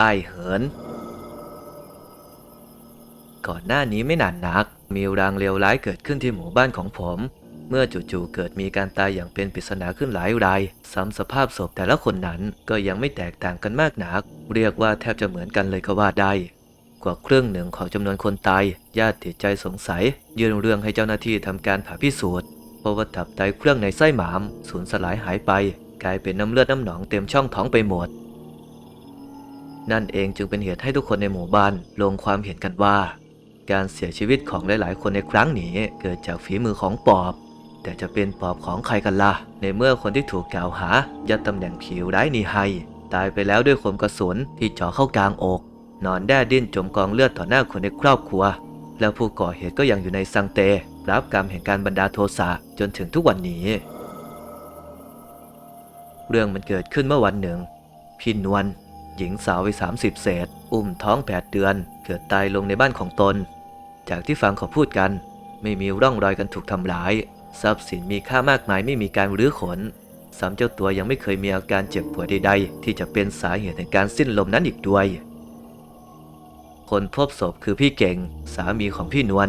ไอายเหิน ก่อนหน้านี้ไม่นานนัก มีรางเลวร้ายเกิดขึ้นที่หมู่บ้านของผม เมื่อจู่ๆเกิดมีการตายอย่างเป็นปริศนาขึ้นหลายราย ซ้ำสภาพศพแต่ละคนนั้นก็ยังไม่แตกต่างกันมากนัก เรียกว่าแทบจะเหมือนกันเลยก็ว่าได้กว่าครึ่งหนึ่งของจำนวนคนตาย ญาติติดใจสงสัย ยื่นเรื่องให้เจ้าหน้าที่ทำการผ่าพิสูจน์เพราะว่าตับไตเครื่องในไส้หมาม สูญสลายหายไป กลายเป็นน้ำเลือดน้ำหนองเต็มช่องท้องไปหมด นั่นเองจึงเป็นเหตุให้ทุกคนในหมู่บ้านลงความเห็นกันว่า การเสียชีวิตของหลาย ๆ คนในครั้งนี้เกิดจากฝีมือของปอบ แต่จะเป็นปอบของใครกันล่ะ ในเมื่อคนที่ถูกกล่าวหายัดตำแหน่งผิวร้ายนี้ให้ตายไปแล้วด้วยคมกระสุนที่เจาะเข้ากลางอก นอนแด้ดิ้นจมกองเลือดต่อหน้าคนในครอบครัว แล้วผู้ก่อเหตุก็ยังอยู่ในซังเตรับกรรมแห่งการบรรดาโทสะจนถึงทุกวันนี้ เรื่องมันเกิดขึ้นเมื่อวันหนึ่งพี่นวล หญิงสาววัยสามสิบเศษ อุ้มท้องแปดเดือน เกิดตายลงในบ้านของตน จากที่ฟังเขาพูดกัน ไม่มีร่องรอยกันถูกทำร้าย ทรัพย์สินมีค่ามากมายไม่มีการรื้อขนซ้ำเจ้าตัวยังไม่เคยมีอาการเจ็บปวยใดๆ ที่จะเป็นสาเหตุในการสิ้นลมนั้นอีกด้วย คนพบศพคือพี่เก่ง สามีของพี่นวล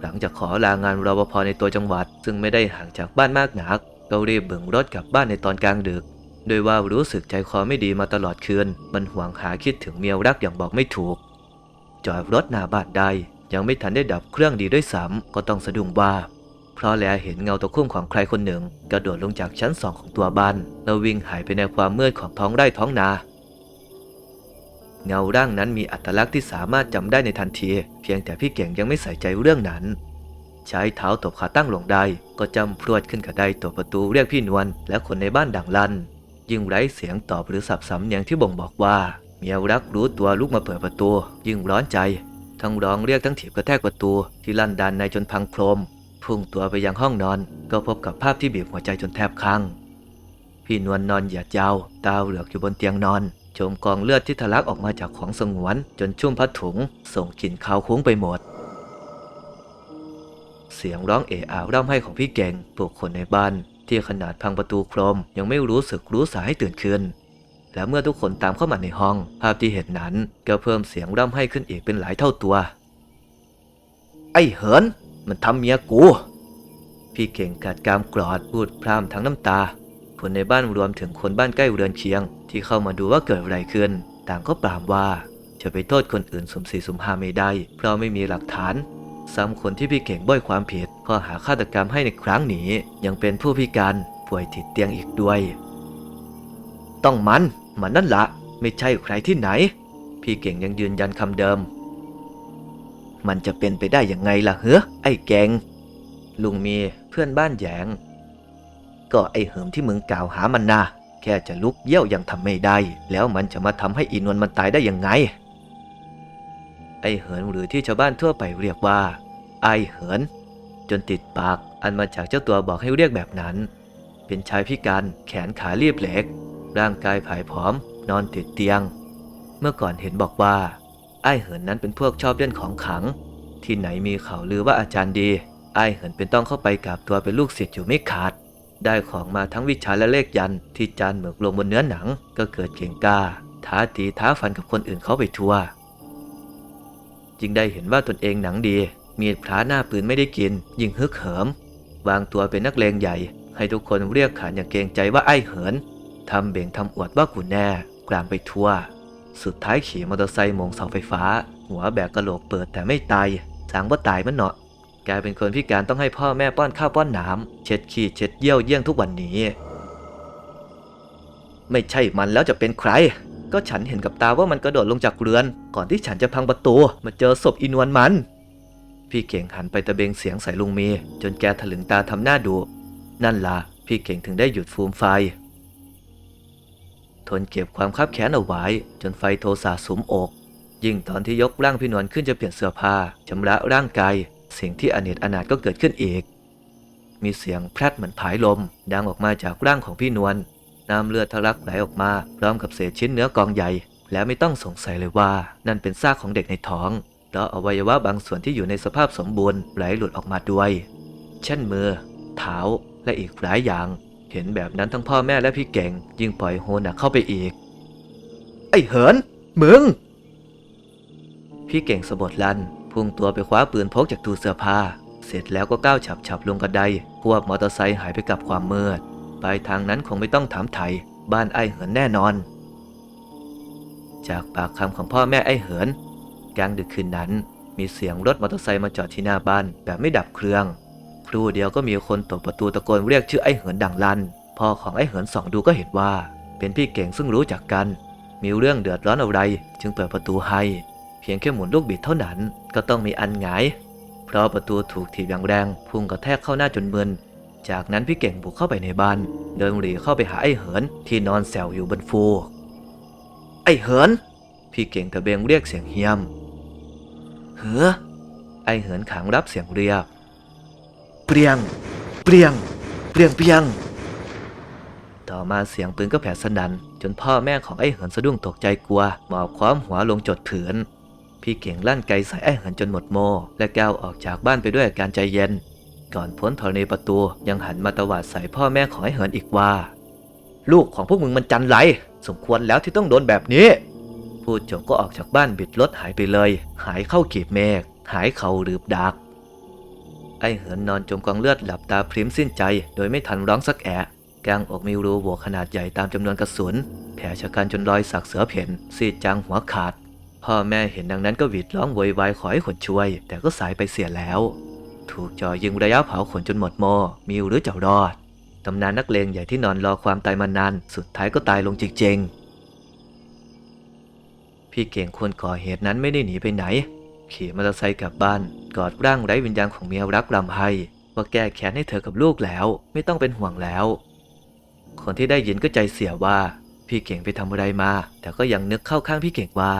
หลังจากขอลางานรปภในตัวจังหวัด ซึ่งไม่ได้ห่างจากบ้านมากนักก็รีบเบึงรถกลับบ้านในตอนกลางดึก โดยว่ารู้สึกใจคอไม่ดีมาตลอดคืน มันห่วงหาคิดถึงเมียรักอย่างบอกไม่ถูก จอดรถหน้าบ้านได้ยังไม่ทันได้ดับเครื่องดีด้วยซ้ำก็ต้องสะดุ้งว่า เพราะแลเห็นเงาตะคุ่มของใครคนหนึ่ง กระโดดลงจากชั้นสองของตัวบ้านแล้ววิ่งหายไปในความมืดของท้องไร่ท้องนา เงาร่างนั้นมีอัตลักษณ์ที่สามารถจำได้ในทันที เพียงแต่พี่เก่งยังไม่ใส่ใจเรื่องนั้น ใช้เท้าตบขาตั้งลงได้ก็จำพรวดขึ้นกระไดตัวประตูเรียกพี่นวลและคนในบ้านดังลั่น ยิ่งไร้เสียงตอบหรือสับสำเนียงที่บ่งบอกว่า เมียรักรู้ตัวลุกมาเปิดประตู ยิ่งร้อนใจ ทั้งร้องเรียกทั้งถีบกระแทกประตู ที่ลั่นดันในจนพังโครม พุ่งตัวไปยังห้องนอน ก็พบกับภาพที่บีบหัวใจจนแทบคลั่งพี่นวลนอนเหยียดยาว ตาเหลือกอยู่บนเตียงนอนจมกองเลือดที่ทะลักออกมาจากของสงวน จนชุ่มผ้าถุง ส่งกลิ่นคาวคุ้งไปหมด เสียงร้องเอะอะร่ำไห้ของพี่เก่งปลุกคนในบ้าน ที่ขนาดพังประตูโครมยังไม่รู้สึกรู้สาให้ตื่นขึ้น และเมื่อทุกคนตามเข้ามาในห้อง ภาพที่เห็นนั้นก็เพิ่มเสียงร่ำไห้ขึ้นอีกเป็นหลายเท่าตัว ไอ้เหิน มันทำเมียกู พี่เก่งกัดกรามกรอดพูดพร่ำทั้งน้ำตา คนในบ้านรวมถึงคนบ้านใกล้เรือนเคียง ที่เข้ามาดูว่าเกิดอะไรขึ้น ต่างก็ปรามว่าจะไปโทษคนอื่นสมสี่สมห้าไม่ได้ เพราะไม่มีหลักฐาน ซ้ำคนที่พี่เก่งบ่อยความผิด ข้อหาฆาตกรรมให้ในครั้งนี้ยังเป็นผู้พิการป่วยติดเตียงอีกด้วย ต้องมัน มันนั่นละไม่ใช่ใครที่ไหน พี่เก่งยังยืนยันคำเดิม มันจะเป็นไปได้ยังไงล่ะเฮ้อไอ้แกงลุงมีเพื่อนบ้านแยง ก็ไอ้เหิมที่มึงกล่าวหามันนะแค่จะลุกเยี่ยวยังทำไม่ได้ แล้วมันจะมาทำให้อีนวลมันตายได้ยังไง ไอ้เหินหรือที่ชาวบ้านทั่วไปเรียกว่า ไอ้เหิน จนติดปากอันมาจากเจ้าตัวบอกให้เรียกแบบนั้น เป็นชายพิการแขนขาเรียบเหล็ก ร่างกายผายผอม นอนติดเตียง เมื่อก่อนเห็นบอกว่า ไอ้เหินนั้นเป็นพวกชอบเล่นของขลัง ที่ไหนมีข่าวลือว่าอาจารย์ดี ไอ้เหินเป็นต้องเข้าไปกราบตัวเป็นลูกศิษย์อยู่ไม่ขาด ได้ของมาทั้งวิชาและเลขยันที่จานเหมือกลงบนเนื้อหนัง ก็เกิดเก่งกล้า ท้าตีท้าฟันกับคนอื่นเขาไปทั่ว จึงได้เห็นว่าตนเองหนังดี มีดพระหน้าปืนไม่ได้กิน ยิ่งฮึกเหิม วางตัวเป็นนักเลงใหญ่ ให้ทุกคนเรียกขานอย่างเกรงใจว่าไอ้เหินทำเบ่งทำอวดว่ากูแน่ กลางไปทั่ว สุดท้ายขี่มอเตอร์ไซค์มงเสาไฟฟ้า หัวแบกกระโหลกเปิดแต่ไม่ตายสางว่าตายมันเนาะกลายเป็นคนพิการต้องให้พ่อแม่ป้อนข้าวป้อนน้ำเช็ดขี้เช็ดเยี่ยวเยี่ยงทุกวันนี้ ไม่ใช่มันแล้วจะเป็นใคร ก็ฉันเห็นกับตาว่ามันกระโดดลงจากเรือน ก่อนที่ฉันจะพังประตู มาเจอศพอินวนมัน พี่เก่งหันไปตะเบงเสียงใส่ลุงเมย์จนแกถลึงตาทำหน้าดูนั่นล่ะพี่เก่งถึงได้หยุดฟูมไฟ ทนเก็บความคับแค้นเอาไว้ จนไฟโทสะสุมอก ยิ่งตอนที่ยกร่างพี่นวลขึ้นจะเปลี่ยนเสื้อผ้าชำระร่างกายสิ่งที่อเนจอนาถก็เกิดขึ้นอีก มีเสียงแพรดเหมือนผายลม ดังออกมาจากร่างของพี่นวลน้ำเลือดทะลักไหลออกมาพร้อมกับเศษชิ้นเนื้อกองใหญ่ และไม่ต้องสงสัยเลยว่านั่นเป็นซากของเด็กในท้อง เพราะอวัยวะบางส่วนที่อยู่ในสภาพสมบูรณ์ไหลหลุดออกมาด้วย เช่นมือ เท้า และอีกหลายอย่าง เห็นแบบนั้นทั้งพ่อแม่และพี่เก่ง ยิ่งปล่อยโฮหนักเข้าไปอีก ไอ้เหิน มึง พี่เก่งสะบดลัน พุ่งตัวไปคว้าปืนพกจากตู้เสื้อผ้า เสร็จแล้วก็ก้าวฉับฉับๆลงกระไดควบมอเตอร์ไซค์หายไปกับความมืดปลายทางนั้นคงไม่ต้องถามไทย บ้านไอ้เหินแน่นอน จากปากคำของพ่อแม่ไอ้เหิน กลางดึกคืนนั้น มีเสียงรถมอเตอร์ไซค์มาจอดที่หน้าบ้านแบบไม่ดับเครื่อง ครู่เดียวก็มีคนตบประตูตะโกนเรียกชื่อไอ้เหินดังลั่นพ่อของไอ้เหินส่องดูก็เห็นว่า เป็นพี่เก่งซึ่งรู้จักกัน มีเรื่องเดือดร้อนอะไร จึงเปิดประตูให้ เพียงแค่หมุนลูกบิดเท่านั้นก็ต้องมีอันหงาย เพราะประตูถูกถีบอย่างแรงพุ่งกระแทกเข้าหน้าจนมึนจากนั้นพี่เก่งบุกเข้าไปในบ้าน เดินหรีเข้าไปหาไอ้เหินที่นอนแซวอยู่บนฟูกไอ้เหิน พี่เก่งตะเบงเรียกเสียงเฮียม เฮ้อไอ้เหินขังรับเสียงเรียกเปรียง เปรียง เปรียงเปรียง ต่อมาเสียงปืนก็แผ่สนันจนพ่อแม่ของไอ้เหินสะดุ้งตกใจกลัวหมอบคว้ามหัวลงจดผืนพี่เก่งลั่นไกใส่ไอ้เหินจนหมดโม และก้าวออกจากบ้านไปด้วยอาการใจเย็น ก่อนพ้นธรณีประตูยังหันมาตวาดใส่พ่อแม่ของไอ้เหินอีกว่า ลูกของพวกมึงมันจันไรสมควรแล้วที่ต้องโดนแบบนี้ พูดจบก็ออกจากบ้านบิดรถหายไปเลย หายเข้ากีบเมฆหายเขาหรือดัก ไอ้เหินนอนจมกองเลือดหลับตาพริมสิ้นใจ โดยไม่ทันร้องสักแอะกลางอกมีรูโหว่ขนาดใหญ่ตามจำนวนกระสุน แผลชะกันจนรอยสักเสือเพ่นซีดจางหัวขาด พ่อแม่เห็นดังนั้นก็หวีดร้องโวยวายขอให้คนช่วย แต่ก็สายไปเสียแล้ว ถูกจ่อยิงระยะเผาขนจนหมดโมมิวหรือจะรอดตำนานนักเลงใหญ่ที่นอนรอความตายมานาน สุดท้ายก็ตายลงจริงๆ พี่เก่งคนก่อเหตุนั้นไม่ได้หนีไปไหน ขี่มอเตอร์ไซค์กลับบ้านกอดร่างไร้วิญญาณของเมียรักรำไห้ว่าแก้แค้นให้เธอกับลูกแล้ว ไม่ต้องเป็นห่วงแล้ว คนที่ได้ยินก็ใจเสียว่า พี่เก่งไปทำอะไรมา แต่ก็ยังนึกเข้าข้างพี่เก่งว่า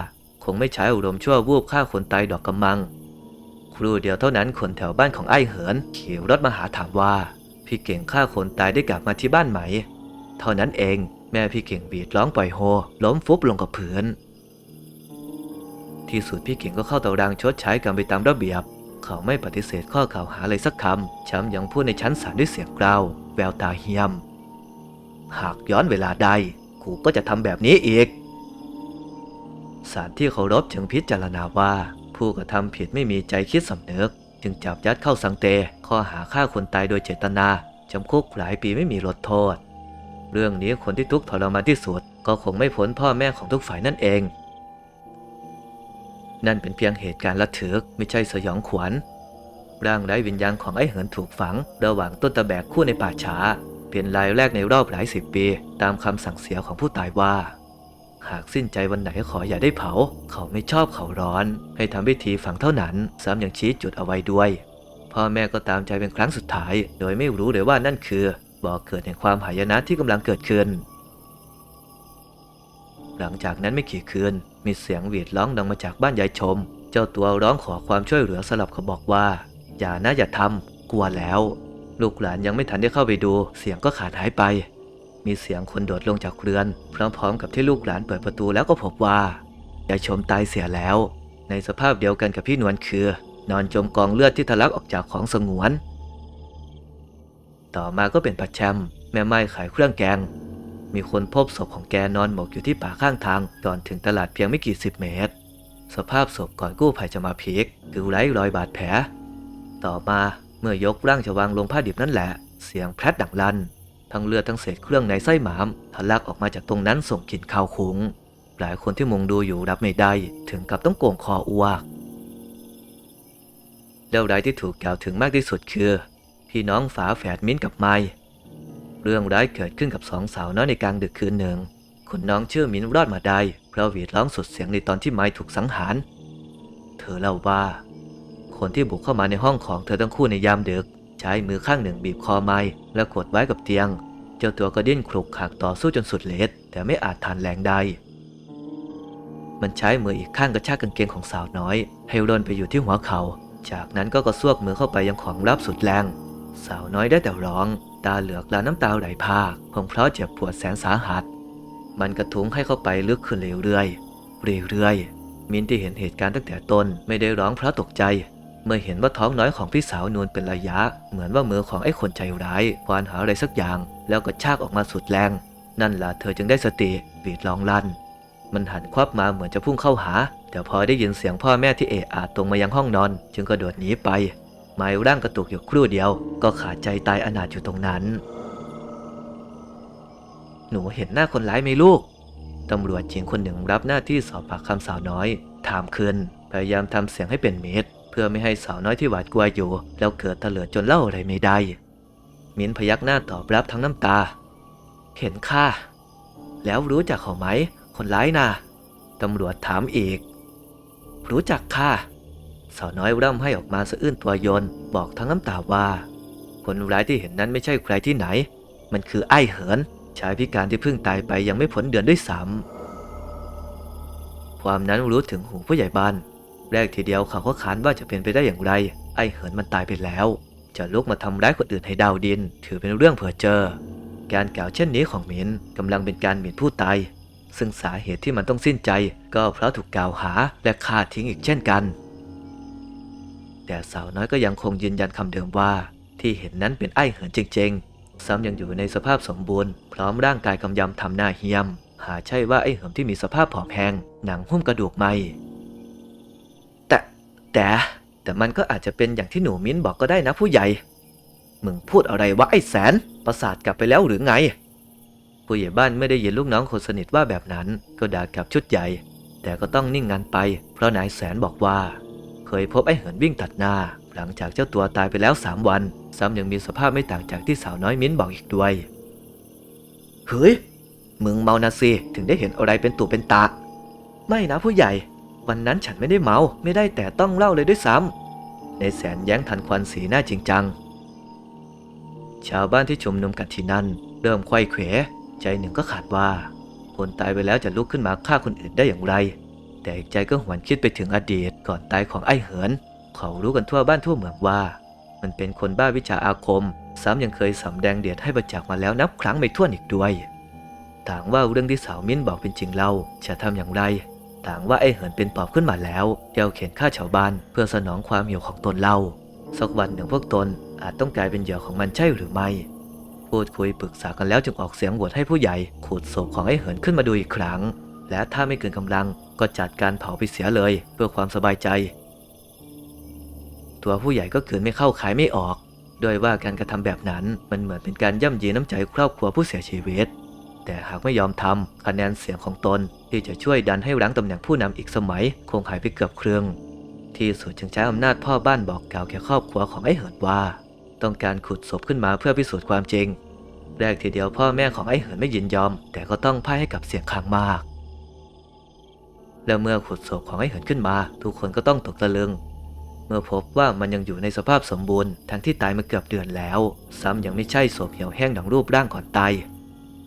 คงไม่ใช้อารมณ์ชั่ววูบฆ่าคนตายดอกกำมัง ครูเดียวเท่านั้นคนแถวบ้านของไอ้เหิน ขี่รถมาหาถามว่า พี่เก่งฆ่าคนตายได้กลับมาที่บ้านไหม เท่านั้นเองแม่พี่เก่งบีดร้องปล่อยโฮ ล้มฟุบลงกับพื้น ที่สุดพี่เก่งก็เข้าตารางชดใช้กรรมไปตามระเบียบ เขาไม่ปฏิเสธข้อกล่าวหาเลยสักคำช้ำยังพูดในชั้นศาลด้วยเสียงกล้าวแววตาเฮียม หากย้อนเวลาใดกูก็จะทำแบบนี้อีกศาลที่เคารพจึงพิจารณาว่า ผู้กระทำผิดไม่มีใจคิดสำนึก จึงจับยัดเข้าสังเต ข้อหาฆ่าคนตายโดยเจตนาจำคุกหลายปีไม่มีลดโทษ เรื่องนี้คนที่ทุกข์ทรมานที่สุด ก็คงไม่พ้นพ่อแม่ของทุกฝ่ายนั่นเอง นั่นเป็นเพียงเหตุการณ์ระทึกไม่ใช่สยองขวัญ ร่างไร้วิญญาณของไอ้เหินถูกฝัง ระหว่างต้นตะแบกคู่ในป่าช้า เป็นรายแรกในรอบหลายสิบปี ตามคำสั่งเสียของผู้ตายว่า หากสิ้นใจวันไหนขออย่าได้เผา เขาไม่ชอบเขาร้อน ให้ทำพิธีฝังเท่านั้นซ้ำยังชี้จุดเอาไว้ด้วย พ่อแม่ก็ตามใจเป็นครั้งสุดท้าย โดยไม่รู้เลยว่านั่นคือบ่อกเกิดแห่งความหายนะที่กำลังเกิดขึ้นหลังจากนั้นไม่กี่คืน มีเสียงหวีดร้องดังมาจากบ้านยายชม เจ้าตัวร้องขอความช่วยเหลือสลับเขาบอกว่า อย่านะอย่าทำกลัวแล้ว ลูกหลานยังไม่ทันได้เข้าไปดู เสียงก็ขาดหายไป มีเสียงคนโดดลงจากเรือน พร้อมๆ กับที่ลูกหลานเปิดประตูแล้วก็พบว่ายายชมตายเสียแล้ว ในสภาพเดียวกันกับพี่นวลคือ นอนจมกองเลือดที่ทะลักออกจากของสงวน ต่อมาก็เป็นปัดแชมแม่ไม้ขายเครื่องแกง มีคนพบศพของแกนอนหมกอยู่ที่ป่าข้างทางก่อนถึงตลาดเพียงไม่กี่สิบเมตร สภาพศพก่อนกู้ภัยจะมาพีกคือไร้รอยบาดแผล ต่อมาเมื่อยกร่างจะวางลงผ้าดิบนั่นแหละ เสียงแพรดดังลั่นทั้งเลือดทั้งเศษเครื่องในไส้หมามทะลักออกมาจากตรงนั้นส่งกลิ่นคาวคุ้งหลายคนที่มุงดูอยู่รับไม่ได้ถึงกับต้องโก่งคออ้วกเรื่องรายที่ถูกกล่าวถึงมากที่สุดคือ พี่น้องฝาแฝดมิ้นกับไม้ เรื่องร้ายเกิดขึ้นกับสองสาวน้อยในกลางดึกคืนหนึ่งคนน้องชื่อมินรอดมาได้ เพราะหวีดร้องสุดเสียงในตอนที่ไม้ถูกสังหาร เธอเล่าว่า คนที่บุกเข้ามาในห้องของเธอทั้งคู่ในยามดึก ใช้มือข้างหนึ่งบีบคอไม้และกดไว้กับเตียง เจ้าตัวก็ดิ้นคลุกขากต่อสู้จนสุดฤทธิ์แต่ไม่อาจทานแรงได้มันใช้มืออีกข้างกระชากกางเกงของสาวน้อย ให้ร่นไปอยู่ที่หัวเขา จากนั้นก็กระซวกมือเข้าไปยังของรับสุดแรง สาวน้อยได้แต่ร้อง ตาเหลือกลาน้ำตาไหลพากคงเพราะเจ็บปวดแสนสาหัส มันกระทุ้งให้เข้าไปลึกขึ้นเรื่อยๆเรื่อยๆมินที่เห็นเหตุการณ์ตั้งแต่ต้นไม่ได้ร้องเพราะตกใจ เมื่อเห็นว่าท้องน้อยของพี่สาวนวลเป็นระยะ เหมือนว่ามือของไอ้คนใจร้ายควานหาอะไรสักอย่าง แล้วก็ชากออกมาสุดแรง นั่นล่ะเธอจึงได้สติบีดร้องลั่น มันหันควับมาเหมือนจะพุ่งเข้าหา แต่พอได้ยินเสียงพ่อแม่ที่เอะอะตรงมายังห้องนอน จึงกระโดดหนีไป ไม้ร่างกระตุกอยู่ครู่เดียว ก็ขาดใจตายอนาถอยู่ตรงนั้น หนูเห็นหน้าคนร้ายไหมลูก ตำรวจหญิงคนหนึ่งรับหน้าที่สอบปากคำสาวน้อย ถามคืนพยายามทำเสียงให้เป็นเมตร เพื่อไม่ให้สาวน้อยที่หวาดกลัวอยู่ แล้วเกิดเตลิดจนเล่าอะไรไม่ได้มิ้นพยักหน้าตอบรับทั้งน้ำตา เห็นค่ะ แล้วรู้จักเขาไหม คนร้ายน่ะตำรวจถามอีก รู้จักค่ะ สาวน้อยร่ำให้ออกมาสะอื้นตัวยนบอกทั้งน้ำตาว่า คนร้ายที่เห็นนั้นไม่ใช่ใครที่ไหน มันคือไอ้เหินชายพิการที่เพิ่งตายไปยังไม่พ้นเดือนด้วยซ้ำความนั้นรู้ถึงหูผู้ใหญ่บ้านแรกทีเดียวเขาก็ขานว่าจะเป็นไปได้อย่างไร ไอ้เหินมันตายไปแล้ว จะลุกมาทำร้ายคนอื่นให้ดาวดิน ถือเป็นเรื่องเพ้อเจอ การกล่าวเช่นนี้ของหมินกำลังเป็นการหมิ่นผู้ตายซึ่งสาเหตุที่มันต้องสิ้นใจ ก็เพราะถูกกล่าวหาและฆ่าทิ้งอีกเช่นกัน แต่สาวน้อยก็ยังคงยืนยันคำเดิมว่า ที่เห็นนั้นเป็นไอ้เหินจริงๆ ซ้ำยังอยู่ในสภาพสมบูรณ์ พร้อมร่างกายกำยำทำหน้าเฮียม หาใช่ว่าไอ้เหิมที่มีสภาพผอมแห้งหนังหุ้มกระดูกไหมแต่แต่แต่มันก็อาจจะเป็นอย่างที่หนูมิ้นบอกก็ได้นะผู้ใหญ่ มึงพูดอะไรวะไอ้แสน ประสาทกลับไปแล้วหรือไง ผู้ใหญ่บ้านไม่ได้ยินลูกน้องคนสนิทว่าแบบนั้น ก็ด่ากลับชุดใหญ่ แต่ก็ต้องนิ่งงันไป เพราะนายแสนบอกว่า เคยพบไอ้เหินวิ่งตัดหน้า หลังจากเจ้าตัวตายไปแล้วสามวัน ซ้ำยังมีสภาพไม่ต่างจากที่สาวน้อยมิ้นบอกอีกด้วย เฮ้ย มึงเมานะสิถึงได้เห็นอะไรเป็นตุเป็นตา ไม่นะผู้ใหญ่ วันนั้นฉันไม่ได้เมาไม่ได้แต่ต้องเล่าเลยด้วยซ้ำในแสนแย้งทันควันสีหน้าจริงจัง ชาวบ้านที่ชุมนุมกันที่นั่นเริ่มไขว้เขว ใจหนึ่งก็ขาดว่า คนตายไปแล้วจะลุกขึ้นมาฆ่าคนอื่นได้อย่างไร แต่อีกใจก็หวนคิดไปถึงอดีตก่อนตายของไอ้เหิน เขารู้กันทั่วบ้านทั่วเมืองว่า มันเป็นคนบ้าวิชาอาคม ซ้ำยังเคยสำแดงเดชให้ประจักษ์มาแล้วนับครั้งไม่ถ้วนอีกด้วยต่างว่าเรื่องที่สาวมิ้นบอกเป็นจริงเล่าจะทำอย่างไรต่างว่าไอ้เหินเป็นปอบขึ้นมาแล้วเที่ยวเข็นฆ่าชาวบ้านเพื่อสนองความหิวของตนเล่าสักวันหนึ่งพวกตนอาจต้องกลายเป็นเหยื่อของมันใช่หรือไม่ พูดคุยปรึกษากันแล้วจึงออกเสียงโหวตให้ผู้ใหญ่ขูดศพของไอ้เหินขึ้นมาดูอีกครั้ง และถ้าไม่เกินกำลัง ก็จัดการเผาไปเสียเลยเพื่อความสบายใจ ตัวผู้ใหญ่ก็คืนไม่เข้าขายไม่ออกโดยว่าการกระทำแบบนั้นมันเหมือนเป็นการย่ำยีน้ำใจครอบครัวผู้เสียชีวิต แต่หากไม่ยอมทำคะแนนเสียงของตนที่จะช่วยดันให้รั้งตำแหน่งผู้นำอีกสมัย คงหายไปเกือบครึ่งที่สุดจึงใช้อำนาจพ่อบ้านบอกกล่าวแก่ครอบครัวของไอ้เหินว่า ต้องการขุดศพขึ้นมาเพื่อพิสูจน์ความจริง แรกทีเดียวพ่อแม่ของไอ้เหินไม่ยินยอม แต่ก็ต้องพ่ายให้กับเสียงข้างมาก แล้วเมื่อขุดศพของไอ้เหินขึ้นมา ทุกคนก็ต้องตกตะลึง เมื่อพบว่ามันยังอยู่ในสภาพสมบูรณ์ทั้งที่ตายมาเกือบเดือนแล้ว ซ้ำยังไม่ใช่ศพเหี่ยวแห้งดังรูปร่างก่อนตาย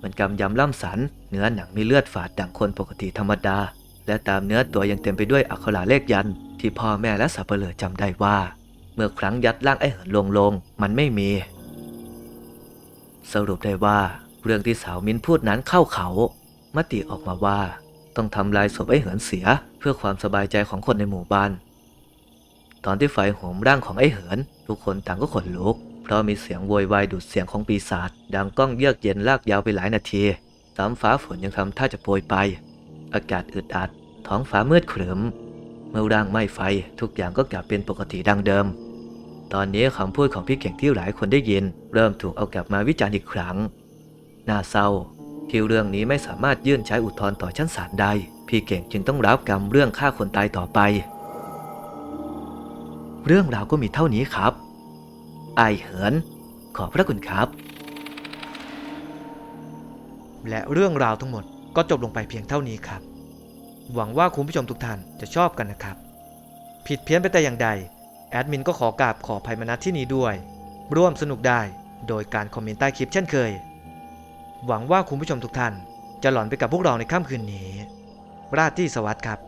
มันกำยำล่ำสัน เนื้อหนังมีเลือดฝาดดังคนปกติธรรมดา และตามเนื้อตัวยังเต็มไปด้วยอักขระเลขยัน ที่พ่อแม่และสับเปลือจำได้ว่า เมื่อครั้งยัดร่างไอ้เหินลงลง มันไม่มี สรุปได้ว่า เรื่องที่สาวมิ้นพูดนั้นเข้าเขา มติออกมาว่า ต้องทำลายศพไอ้เหินเสียเพื่อความสบายใจของคนในหมู่บ้าน ตอนที่ไฟโหมร่างของไอ้เหิน ทุกคนต่างก็ขนลุก เพราะมีเสียงโวยวายดูดเสียงของปีศาจดังก้องเยือกเย็นลากยาวไปหลายนาทีสามฟ้าฝนยังทำท่าจะโปรยไป อากาศอึดอัด ท้องฟ้ามืดครึม เมื่อร่างไหม้ไฟทุกอย่างก็กลับเป็นปกติดังเดิม ตอนนี้คำพูดของพี่เก่งที่หลายคนได้ยิน เริ่มถูกเอากลับมาวิจารณ์อีกครั้ง น่าเศร้า ที่เรื่องนี้ไม่สามารถยื่นใช้อุทธรณ์ต่อชั้นศาลได้ พี่เก่งจึงต้องรับกรรมเรื่องฆ่าคนตายต่อไป เรื่องราวก็มีเท่านี้ครับ ไอเหิน ขอบพระคุณครับ และเรื่องราวทั้งหมดก็จบลงไปเพียงเท่านี้ครับ หวังว่าคุณผู้ชมทุกท่านจะชอบกันนะครับ ผิดเพี้ยนไปแต่อย่างใด แอดมินก็ขอกราบขอภัยมาณที่นี้ด้วย ร่วมสนุกได้โดยการคอมเมนต์ใต้คลิปเช่นเคย หวังว่าคุณผู้ชมทุกท่าน จะหลอนไปกับพวกเราในค่ำคืนนี้ ราตรีสวัสดิ์ครับ